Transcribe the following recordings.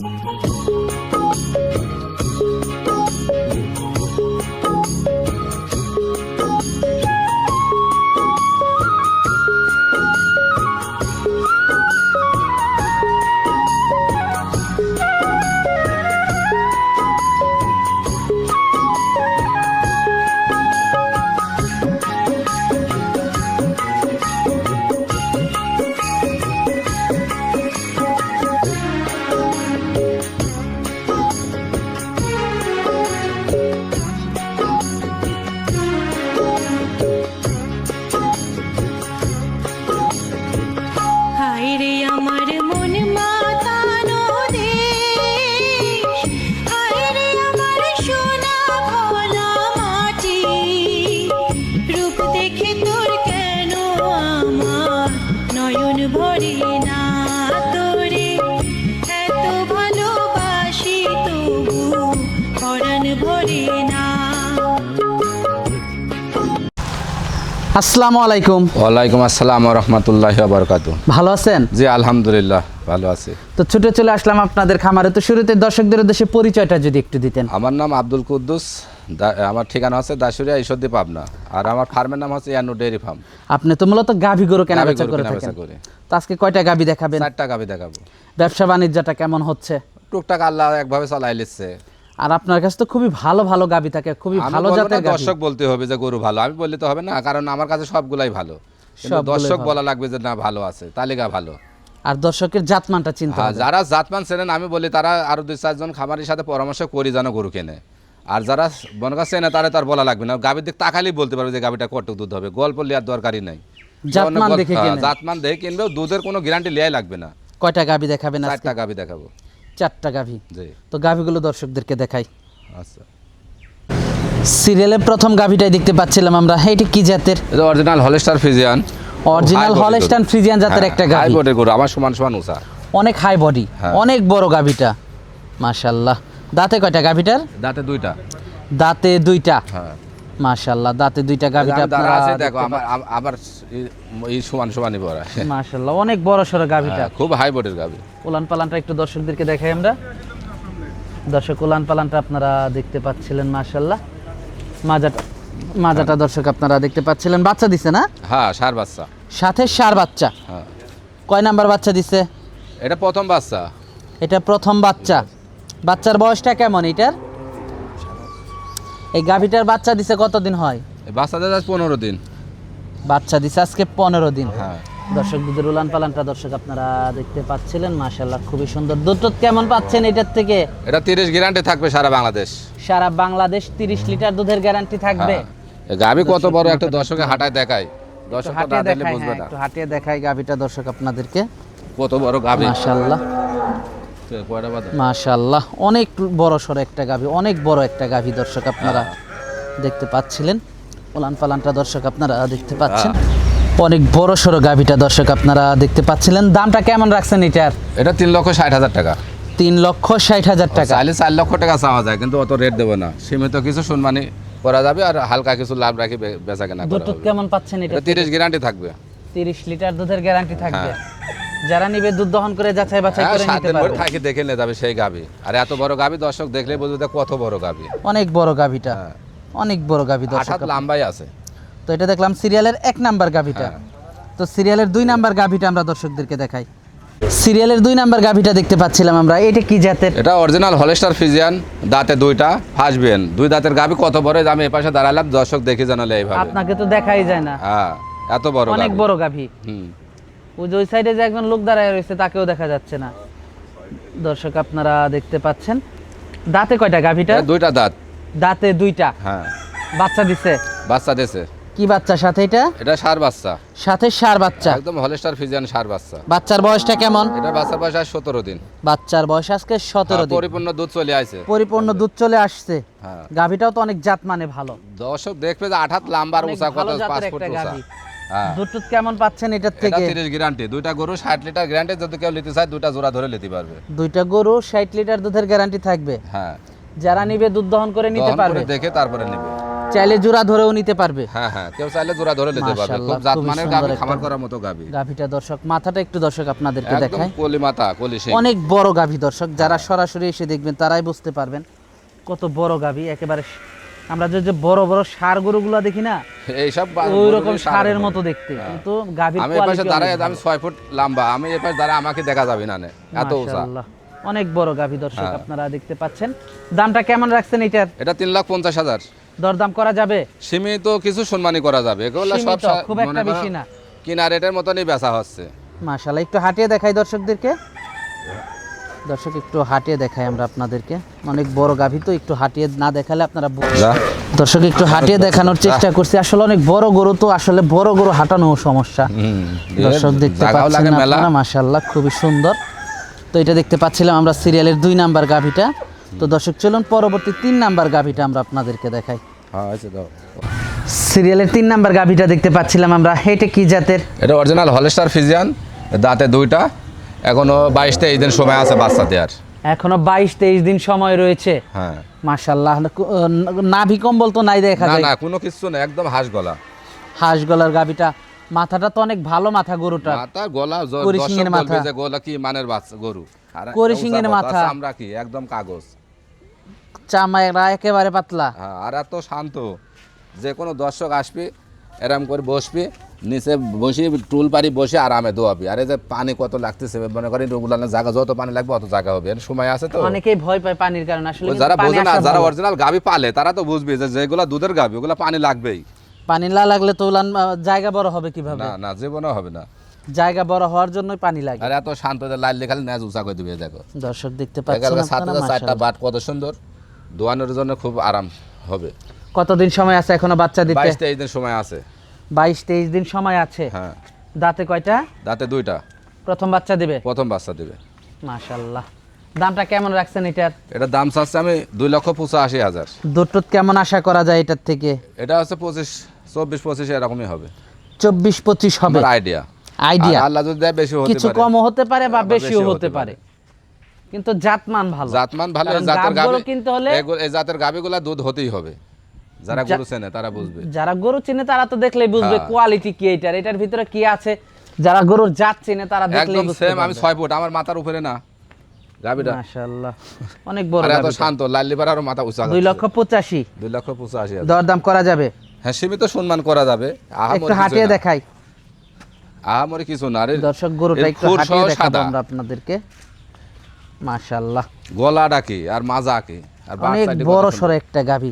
হায় মন মাতানো আসসালামু আলাইকুম। ওয়ালাইকুম আসসালাম রহমতুল্লাহ বারকাত ভালো আছেন? জি আলহামদুলিল্লাহ ভালো আছি। তো ছুটে চলে আসলাম আপনাদের খামারে। তো শুরুতে দর্শকদের উদ্দেশ্যে পরিচয়টা যদি একটু দিতেন। আমার নাম আব্দুল কুদ্দুস আমার ঠিকানা হচ্ছে দাসুরিয়া ঈশ্বরদী পাবনা। আর আমার ফার্মের নাম হচ্ছে ইয়ানু ডেয়ারি ফার্ম। আপনি তো মূলত গাভী গরু কেনা বেচা করে থাকেন। তো আজকে কয়টা গাভী দেখাবেন? চারটা গাভি দেখাবো। ব্যবসা বাণিজ্যটা কেমন হচ্ছে? টুকটাক আল্লাহ একভাবে চালাই লিখছে আর আপনার কাছে তো খুবই ভালো ভালো গাভী থাকে খুবই ভালো না জাতের দর্শক বলতে হবে যে গরু ভালো আমি বললে তো হবে না কারণ আমার কাছে সবগুলাই ভালো। দর্শক বলা লাগবে যে না ভালো আছে তালিকা ভালো। আর দর্শকের জাতমানটা চিন্তা হ্যাঁ যারা জাতমান চেনেন আমি বলি তারা আরও দুই চারজন খামারের সাথে পরামর্শ করি যেন গরু কেনে। আর যারা বনগা চেনে তারা তার বলা লাগবে না। গাভীর দিক তাকালেই বলতে পারবে যে গাভীটা কত দুধ হবে। গল্প লিয়ার দরকারই নাই। জাতমান দেখে হ্যাঁ, কিনবেও দুধের কোনো গ্যারান্টি লিয়াই লাগবে না। কয়টা গাভী দেখাবেন আজকে? গাভী দেখাবো। চারটা গাভী। তো গাভীগুলো দর্শকদেরকে দেখাই। আচ্ছা। সিরিয়ালের প্রথম গাভীটাই দেখতে পাচ্ছিলাম আমরা। এইটি কি জাতের? এটা original Holstein Friesian original Holstein Friesian জাতের একটা হাই গাভী। বোর্ডের গরু আমার সমান সমান উঁচা অনেক হাই বডি হ্যাঁ। অনেক বড় গাভীটা। মাশাল্লাহ দাঁতে কয়টা গাভীটার? দাঁতে দুইটা। দাঁতে দুইটা। হ্যাঁ। মাশাল্লাহ দাঁতে দুইটা গাভীটা আপনারা আছে দেখো আমার আবার এই- সমান সমানই বড় মাশাল্লাহ অনেক বড় সড়ো গাভীটা। হ্যাঁ, খুব হাই বোর্ডের গাভী। উলান পালানটা একটু দর্শকদেরকে দেখাই আমরা। দর্শক উলান পালানটা আপনারা দেখতে পাচ্ছিলেন মাশাল্লাহ মাজাটা মাজাটা দর্শক আপনারা দেখতে পাচ্ছিলেন। বাচ্চা দিছে না? হ্যাঁ সার বাচ্চা। সাথে সার বাচ্চা। হ্যাঁ। কয় নাম্বার বাচ্চা দিছে? এটা প্রথম বাচ্চা। এটা প্রথম বাচ্চা। বাচ্চার বয়সটা কেমন এটার? এই গাভীটার বাচ্চা দিছে কতদিন হয়? এই বাচ্চাদের আজ পনেরো দিন। বাচ্চা দিছে আজকে পনেরো দিন। হ্যাঁ। দর্শক দুধের উলান পালানটা দর্শক আপনারা দেখতে পাচ্ছিলেন মাশাল্লাহ খুবই সুন্দর। দুধ কেমন পাচ্ছেন এটার থেকে? এটা তিরিশ গ্যারান্টি থাকবে সারা বাংলাদেশ। সারা বাংলাদেশ তিরিশ লিটার দুধের গ্যারান্টি থাকবে। হ্যাঁ। গাভী কত বড় একটা দর্শকে হাঁটায় দেখায়। দর্শক হাঁটিয়ে বুঝবে হ্যাঁ, না। একটু হাঁটিয়ে দেখাই গাভীটা দর্শক আপনাদেরকে। কত বড় গাভী। মাশাল্লাহ? মাশাল্লাহ অনেক বড় সড়ো একটা গাভী অনেক বড় একটা গাভী দর্শক আপনারা হ্যাঁ। দেখতে পাচ্ছিলেন। উলান পালানটা দর্শক আপনারা দেখতে পাচ্ছেন। হ্যাঁ। অনেক বড় সড়ো গাভীটা দর্শক আপনারা দেখতে পাচ্ছিলেন। দামটা কেমন রাখছেন এটার? এটা তিন লক্ষ ষাট হাজার টাকা। তিন লক্ষ ষাট হাজার টাকা। চাইলে চার লক্ষ টাকা চাওয়া যায় কিন্তু অত রেট দেবো না। সীমিত কিছু সম্মানী করা যাবে আর হালকা কিছু লাভ রাখি বেচা কেনা কেমন পাচ্ছেন এটা এটা? তিরিশ গ্যারান্টি থাকবে। তিরিশ লিটার দুধের গ্যারান্টি থাকবে। হ্যাঁ। যারা নিবে দুধ দহন করে যাচাই বাছাই হ্যাঁ করে নিতে পারবে। থাকি দেখে নিয়ে যাবে সেই গাভী। আর এত বড় গাভী দর্শক দেখলে বুঝবে কত বড় গাভী। অনেক বড় গাভীটা। হ্যাঁ। অনেক বড় আট দর্শক লাম্বাই আছে। তো এটা দেখলাম সিরিয়ালের এক নাম্বার গাভীটা। হ্যাঁ। তো সিরিয়ালের দুই নাম্বার গাভীটা আমরা দর্শকদেরকে দেখাই। সিরিয়ালের দুই নাম্বার গাভীটা দেখতে পাচ্ছিলাম আমরা। এটা কি জাতের? এটা অরিজিনাল হলেস্টার ফিজিয়ান দাঁতে দুইটা ফাঁসবেন দুই দাঁতের গাভী কত বড় আমি এপাশে দাঁড়ালাম দর্শক দেখে জানালে এইভাবে। আপনাকে তো দেখাই যায় না। হ্যাঁ এত বড় অনেক বড় গাভী। হুম। ওই যে ওই সাইডে যে একজন লোক দাঁড়ায় রয়েছে তাকেও দেখা যাচ্ছে না। দর্শক আপনারা দেখতে পাচ্ছেন। দাঁতে কয়টা গাভীটা? দুইটা দাঁত। দাঁতে দুইটা। হ্যাঁ। বাচ্চা দিছে? বাচ্চা দেশে কি বাচ্চা সাথে এটা? এটা সার বাচ্চা। সাথে সার বাচ্চা। একদম হলেস্টার ফিজিয়ান সার বাচ্চা। বাচ্চার বয়সটা কেমন? এটা বাচ্চার বয়স আজ সতেরো দিন। বাচ্চার বয়স আজকে সতেরো হ্যাঁ, দিন। পরিপূর্ণ দুধ চলে আসে। পরিপূর্ণ দুধ চলে আসছে। হ্যাঁ। গাভীটাও তো অনেক জাত মানে ভালো। দর্শক দেখবে যে আট হাত লাম্বার অনেক উঁচা কত জাতের ফুট উঁচা। দুধ কেমন পাচ্ছেন এটার এটা থেকে? তিরিশ গ্যারান্টি দুইটা গরু ষাট লিটার গ্যারান্টি যদি কেউ নিতে চায় দুটা জোড়া ধরে নিতে পারবে। দুইটা গরু ষাট লিটার দুধের গ্যারান্টি থাকবে। হ্যাঁ। যারা নিবে দুধ দহন করে নিতে পারবে। দেখে তারপরে নেবে। চাইলে জোড়া ধরেও নিতে পারবে। হ্যাঁ হ্যাঁ কেউ চাইলে জোড়া ধরে নিতে পারবে। খুব একটা- করার মতো দর্শক মাথাটা একটু দর্শক আপনাদেরকে কলি মাথা কলি সেই অনেক বড় গাভী দর্শক যারা সরাসরি এসে দেখবেন তারাই বুঝতে পারবেন কত বড় গাভী একেবারে আমরা যে যে বড় বড় সার গরুগুলো দেখি না এইসব ওই রকম সারের মতো। দেখতে। কিন্তু গাভীর আমি এপাশে দাঁড়ায় আমি ছয় ফুট লম্বা আমি এপাশে দাঁড়ায় আমাকে দেখা যাবে না এত উঁচা। অনেক বড় গাভী দর্শক হ্যাঁ। আপনারা দেখতে পাচ্ছেন। দামটা কেমন রাখছেন এটার? এটা তিন লাখ পঞ্চাশ হাজার। দরদাম করা যাবে? সীমিত কিছু সম্মানই করা যাবে। এগুলো সব খুব একটা বেশি না। কিনা রেটের মতনই বেচা হচ্ছে। মাশাল্লাহ একটু হাঁটিয়ে দেখাই দর্শকদেরকে। দর্শক একটু হাঁটিয়ে দেখাই আমরা আপনাদেরকে। অনেক বড় গাভী তো একটু হাঁটিয়ে না দেখালে আপনারা দর্শক একটু হাঁটিয়ে দেখানোর চেষ্টা করছি। আসলে অনেক বড় গরু তো আসলে বড় গরু হাঁটানো সমস্যা। দর্শক দেখতে পাচ্ছেন আপনারা মাশাল্লাহ খুবই সুন্দর। তো এটা দেখতে পাচ্ছিলাম আমরা সিরিয়ালের দুই নাম্বার গাভীটা। তো দর্শক চলুন পরবর্তী তিন নাম্বার গাভীটা আমরা আপনাদেরকে দেখাই। হ্যাঁ। সিরিয়ালের তিন নাম্বার গাভীটা দেখতে পাচ্ছিলাম আমরা। হেটে কি জাতের? এটা অরিজিনাল হলস্টার ফিজিয়ান দাঁতে দুইটা। এখনও বাইশ তেইশ দিন সময় আছে বাচ্চা দেওয়ার। এখনও বাইশ তেইশ দিন সময় রয়েছে। হ্যাঁ। মাশাল্লাহ নাভি কম্বল তো নাই দেখা যায়। না কোনো কিছু না একদম হাঁস গলা। হাঁস গলার গাভীটা মাথাটা তো অনেক ভালো মাথা গরুটা মাথা গলা করিশিংয়ের মাথা। যে গলা কি মানের বাচ্চা গরু? করিশিংয়ের মাথা। আমরা কি একদম কাগজ। চামড়া একেবারে পাতলা। হ্যাঁ আর এত শান্ত যে কোনো দর্শক আসবি এরম করে বসবি নিচে বসে টুল পারি বসে আরামে দোয়াবি। আর যে পানি কত লাগতেছে মনে করেন জায়গা যত পানি লাগবে অত জায়গা হবে। সময় আছে তো? অনেকেই ভয় পায় পানির কারণে। আসলে যারা বোঝে না যারা অরিজিনাল গাবি পালে তারা তো বুঝবে যে যেগুলো দুধের গাবি ওগুলো পানি লাগবেই। পানি না লাগলে তো উলান জায়গা বড় হবে কীভাবে? না না জীবনও হবে না। জায়গা বড় হওয়ার জন্যই পানি লাগে। আর এত শান্ত লাল খালি ন্যাজ উঁচা করে দিবে দেখো। দর্শক দেখতে পাচ্ছেন সাত আপনারা হাজার চারটা বাট কত সুন্দর। দোয়ানোর জন্য খুব আরাম হবে। কতদিন সময় আছে এখনও বাচ্চা দিতে? বাইশ তেইশ দিন সময় আছে। বাইশ তেইশ দিন সময় আছে। হ্যাঁ। দাঁতে কয়টা? দাঁতে দুইটা। প্রথম বাচ্চা দিবে? প্রথম বাচ্চা দিবে। মাশাল্লাহ দামটা কেমন রাখছেন এটার? এটার দাম চাচ্ছে আমি দুই লক্ষ পঁচাশি হাজার। দুটো কেমন আশা করা যায় এটার থেকে? এটা হচ্ছে পঁচিশ চব্বিশ পঁচিশ এরকমই হবে। চব্বিশ পঁচিশ হবে? আইডিয়া আইডিয়া আল্লাহ যদি দেয় বেশি হতে কিছু কমও হতে পারে বা বেশিও হতে পারে। কিন্তু জাতমান ভালো। জাতমান ভালো জাতের গাবি কিনতে হলে এই জাতের গাবিগুলা দুধ হতেই হবে। যারা গরু চেনে তারা বুঝবে। যারা গরু চিনে তারা তো দেখলেই বুঝবে হ্যাঁ। কোয়ালিটি কি এটার এটার ভিতরে কি আছে? যারা গরুর জাত চিনে তারা দেখলেই একদম বুঝতে সেম আমি পারবে। ছয় ফুট আমার মাথার উপরে না। গাবিটা মাশাআল্লাহ। অনেক বড় আর এত। শান্ত লাল্লিবার আরও মাথা উঁচা দুই যাচ্ছে। লক্ষ পঁচাশি। দুই লক্ষ পঁচাশি হাজার দরদাম করা যাবে? হ্যাঁ সীমিত সম্মান করা যাবে। আহামরি একটু হাঁটিয়ে না। দেখাই। আহামরি কিছু না। রে দর্শক গরুটা একটু হাঁটিয়ে সহ দেখাবো আমরা আপনাদেরকে। মাশাআল্লাহ। গলাটা কি? আর মাজা কি? অনেক বড় একটা গাভী।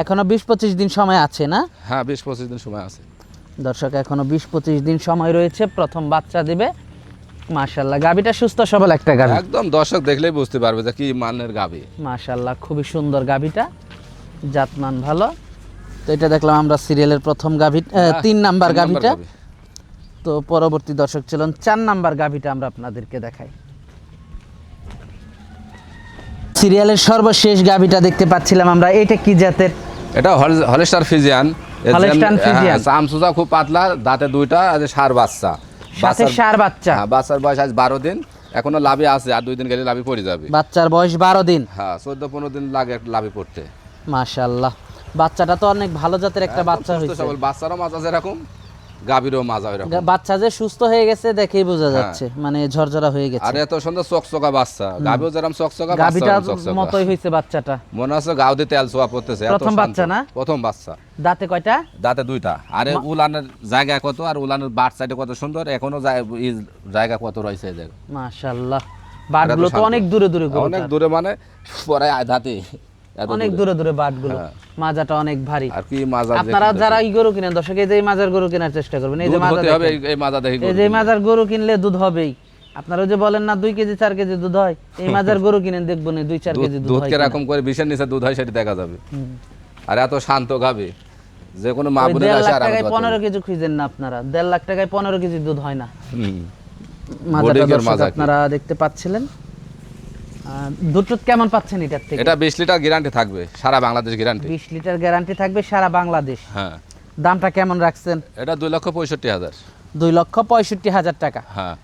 এখনও বিশ পঁচিশ দিন সময় আছে না? হ্যাঁ বিশ পঁচিশ দিন সময় আছে। দর্শক এখনও বিশ পঁচিশ দিন সময় রয়েছে। প্রথম বাচ্চা দিবে। মাশাল্লাহ সুস্থ সবল একটা একদম দর্শক দেখলেই বুঝতে পারবে যে কি মানের গাবি মাশাল্লাহ খুবই সুন্দর গাভীটা। জাতমান ভালো। তো এটা দেখলাম আমরা সিরিয়ালের প্রথম গাভী তিন নাম্বার গাভীটা। তো পরবর্তী দর্শক ছিলেন চার নাম্বার গাভীটা আমরা আপনাদেরকে দেখাই। সিরিয়ালের সর্বশেষ গাভীটা দেখতে পাচ্ছিলাম আমরা। এটা কি জাতের? এটা হল- হলস্টার ফিজিয়ান। যেম- হ্যাঁ, চামচুচা খুব পাতলা দাঁতে দুইটা আর সার বাচ্চা। সাথে সার বাচ্চা? হ্যাঁ বাচ্চার বয়স আজ বারো দিন। এখনও লাভে আছে আর দুই দিন গেলে লাভে পড়ে যাবে। বাচ্চার বয়স বারো দিন? হ্যাঁ চোদ্দ পনেরো দিন লাগে লাভে পড়তে। মাশাল্লাহ বাচ্চাটা তো অনেক ভালো জাতের একটা বাচ্চা সুস্থ হয়েছে। বাচ্চারও মাজা যেরকম গাভীরও মাজা এরকম বাচ্চা যে সুস্থ হয়ে গেছে দেখেই বোঝা যাচ্ছে মানে ঝরঝরা হয়ে গেছে। আর এত সুন্দর চকচকা বাচ্চা। গাভীও যেরকম চকচকা হয়েছে বাচ্চাটা। মনে হচ্ছে তেল ছোয়া পড়তেছে প্রথম বাচ্চা না? প্রথম বাচ্চা। দাঁতে কয়টা? দাঁতে দুইটা। আরে উলানের জায়গা কত আর উলানের বাট সাইডে কত সুন্দর এখনও জায়গা কত রয়েছে মাশাল্লাহ বাটগুলো তো অনেক দূরে দূরে অনেক দূরে মানে পরে দাঁতে। অনেক দূরে। দূরে দূরে বাটগুলো। হ্যাঁ। মাজাটা অনেক ভারী। আর কি মাজা আপনারা যারা এই গরু কিনেন দর্শক এই যে মাজার গরু কেনার চেষ্টা করবেন এই যে মাজা হবে এই- মাজা দেখি এই যে মাজার গরু কিনলে দুধ হবেই। আপনারা যে বলেন না দুই কেজি চার কেজি দুধ হয় এই মাজার গরু কিনেন দেখব না দুই চার কেজি দুধ কীরকম করে বিষের নিচে দুধ হয় সেটা দেখা যাবে। আর এত শান্ত গাবে যে কোনো মা বোনের আসে আরামে টাকায় পনেরো কেজি খুঁজেন না আপনারা। দেড় লাখ টাকায় পনেরো কেজি দুধ হয় না। মাজাটা? আপনারা দেখতে পাচ্ছিলেন। আর দুধ কেমন পাচ্ছেন এটার থেকে? এটা বিশ লিটার গ্যারান্টি থাকবে সারা বাংলাদেশ গ্যারান্টি বিশ লিটার গ্যারান্টি থাকবে সারা বাংলাদেশ। হ্যাঁ। দামটা কেমন রাখছেন? এটা দুই লক্ষ পঁয়ষট্টি হাজার। দুই লক্ষ পঁয়ষট্টি হাজার টাকা। হ্যাঁ।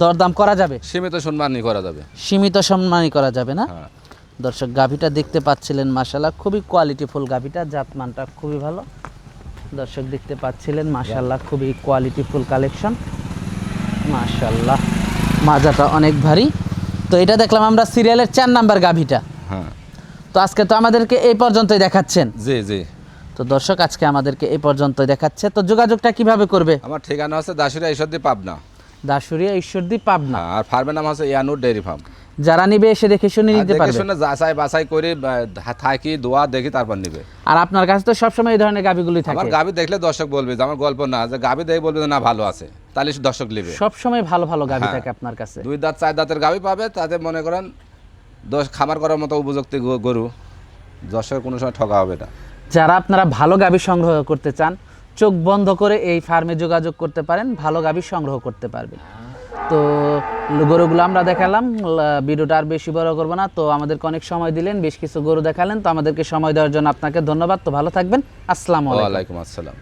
দরদাম করা যাবে? সীমিত সম্মানই করা যাবে। সীমিত সম্মানই করা যাবে না? হ্যাঁ। দর্শক গাভিটা দেখতে পাচ্ছিলেন মাশাল্লাহ খুবই কোয়ালিটিফুল গাভিটা জাতমানটা খুবই ভালো। দর্শক দেখতে পাচ্ছিলেন মাশাল্লাহ খুবই কোয়ালিটিফুল কালেকশন মাশাল্লাহ মাজাটা অনেক ভারী। তো এটা দেখলাম আমরা সিরিয়ালের চার নাম্বার গাভিটা। হ্যাঁ। তো আজকে তো আমাদেরকে এই পর্যন্তই দেখাচ্ছেন। জি জি। তো দর্শক আজকে আমাদেরকে এই পর্যন্তই দেখাচ্ছে। তো যোগাযোগটা কীভাবে করবে? আমার ঠিকানা হচ্ছে দাসুরিয়া ঈশ্বরদী পাবনা। দাসুরিয়া ঈশ্বরদী পাবনা। হ্যাঁ, আর ফার্মের নাম হচ্ছে ইয়ানুর ডেয়ারি ফার্ম। যারা নিবে এসে দেখে শুনে নিতে দেখে পারবে। শুনে যাচাই বাছাই করে থাকি দোয়া দেখি তারপর নিবে। আর আপনার কাছে তো সবসময় এই ধরনের আমার থাকে। গাবি দেখলে দর্শক বলবে যে আমার গল্প না যে গাবি দেখে বলবে না ভালো আছে। তাহলে দর্শক নেবে। সবসময় ভালো ভালো গাভি হ্যাঁ। থাকে আপনার কাছে। দুই দাঁত চার দাঁতের গাবি পাবে তাতে মনে করেন দশ খামার করার মতো উপযুক্ত গরু দর্শক কোনো সময় ঠকা হবে না। যারা আপনারা ভালো গাভি সংগ্রহ করতে চান চোখ বন্ধ করে এই ফার্মে যোগাযোগ করতে পারেন ভালো গাভি সংগ্রহ করতে পারবেন তো গরুগুলো আমরা দেখালাম ভিডিওটা আর বেশি বড় করব না। তো আমাদেরকে অনেক সময় দিলেন বেশ কিছু গরু দেখালেন। তো আমাদেরকে সময় দেওয়ার জন্য আপনাকে ধন্যবাদ। তো ভালো থাকবেন। আসসালামু আলাইকুম। আসসালাম।